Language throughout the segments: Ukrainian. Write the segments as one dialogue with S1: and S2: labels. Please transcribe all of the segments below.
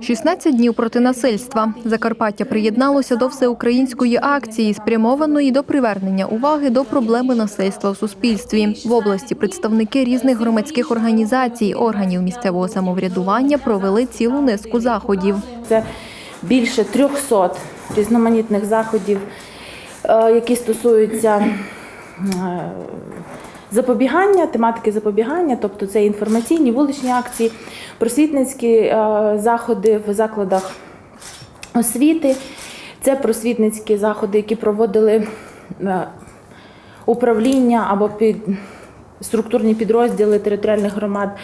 S1: 16 днів проти насильства. Закарпаття приєдналося до всеукраїнської акції, спрямованої до привернення уваги до проблеми насильства в суспільстві. В області представники різних громадських організацій, органів місцевого самоврядування провели цілу низку заходів.
S2: Це більше 300 різноманітних заходів, е, які стосуються е, запобігання, тематики запобігання, тобто це інформаційні вуличні акції, просвітницькі е, заходи в закладах освіти, це просвітницькі заходи, які проводили е, управління або під структурні підрозділи територіальних громад е,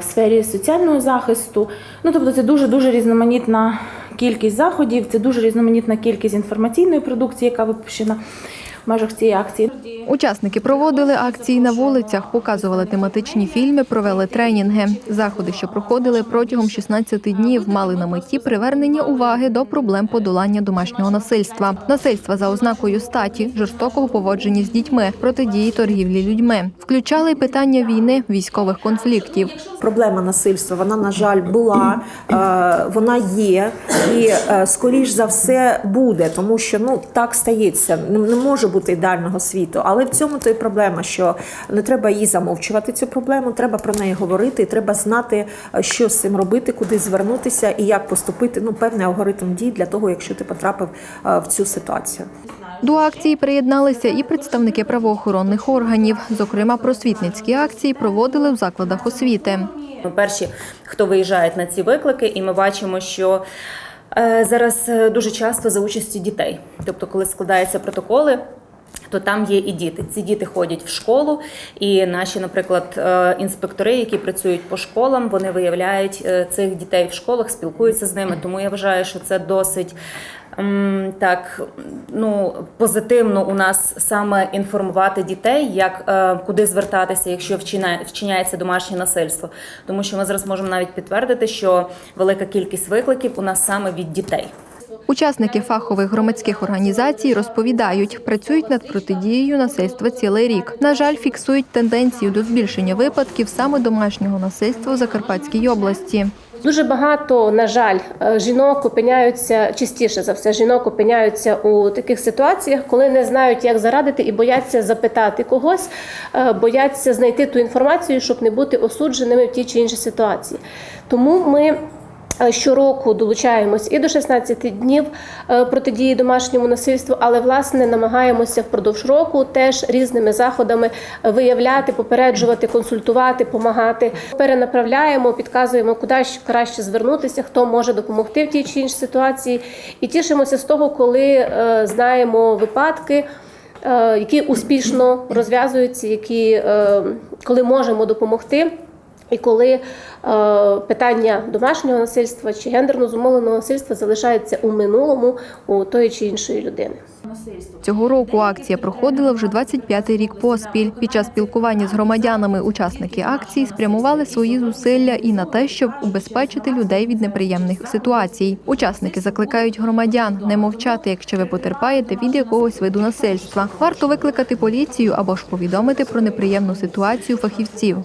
S2: в сфері соціального захисту. Ну тобто, це дуже дуже різноманітна кількість заходів, це дуже різноманітна кількість інформаційної продукції, яка випущена межах цієї акції.
S1: Учасники проводили акції на вулицях, показували тематичні фільми, провели тренінги. Заходи, що проходили протягом 16 днів, мали на меті привернення уваги до проблем подолання домашнього насильства, насильства за ознакою статі, жорстокого поводження з дітьми, протидії торгівлі людьми. Включали й питання війни, військових конфліктів.
S3: Проблема насильства, вона, на жаль, була, е, вона є і, е, скоріш за все, буде, тому що ну так стається. Не не може бути ідеального світу. Але в цьому то й проблема, що не треба її замовчувати, цю проблему, треба про неї говорити, і треба знати, е, що з цим робити, куди звернутися і як поступити. Ну, певний алгоритм дій для того, якщо ти потрапив е, в цю ситуацію.
S1: До акції приєдналися і представники правоохоронних органів. Зокрема, просвітницькі акції проводили в закладах освіти.
S4: Ми перші, хто виїжджають на ці виклики, і ми бачимо, що е, зараз дуже часто за участі дітей. Тобто, коли складаються протоколи. То там є і діти. Ці діти ходять в школу, і наші, наприклад, е, інспектори, які працюють по школам, вони виявляють е, цих дітей в школах, спілкуються з ними. Тому я вважаю, що це досить так ну позитивно у нас саме інформувати дітей, як е, куди звертатися, якщо вчиняється домашнє насильство. Тому що ми зараз можемо навіть підтвердити, що велика кількість викликів у нас саме від дітей.
S1: Учасники фахових громадських організацій розповідають, працюють над протидією насильства цілий рік. На жаль, фіксують тенденцію до збільшення випадків саме домашнього насильства в Закарпатській області.
S5: Дуже багато, на жаль, е, жінок опиняються частіше за все. Жінок опиняються у таких ситуаціях, коли не знають, як зарадити, і бояться запитати когось, е, бояться знайти ту інформацію, щоб не бути осудженими в тій чи іншій ситуації. Тому ми. Е, Щороку долучаємось і до 16 днів е, протидії домашньому насильству, але власне намагаємося впродовж року теж різними заходами е, виявляти, попереджувати, консультувати, допомагати. Перенаправляємо, підказуємо, куди краще звернутися, хто може допомогти в тій чи іншій ситуації. І тішимося з того, коли знаємо випадки. Які успішно розв'язуються, які коли можемо допомогти, і коли е, питання домашнього насильства чи гендерно зумовленого насильства залишається у минулому у тої чи іншої людини.
S1: Цього року акція проходила вже 25-й рік поспіль. Під час спілкування з громадянами учасники акції спрямували свої зусилля і на те, щоб убезпечити людей від неприємних ситуацій. Учасники закликають громадян не мовчати, якщо ви потерпаєте від якогось виду насильства. Варто викликати поліцію або ж повідомити про неприємну ситуацію фахівців.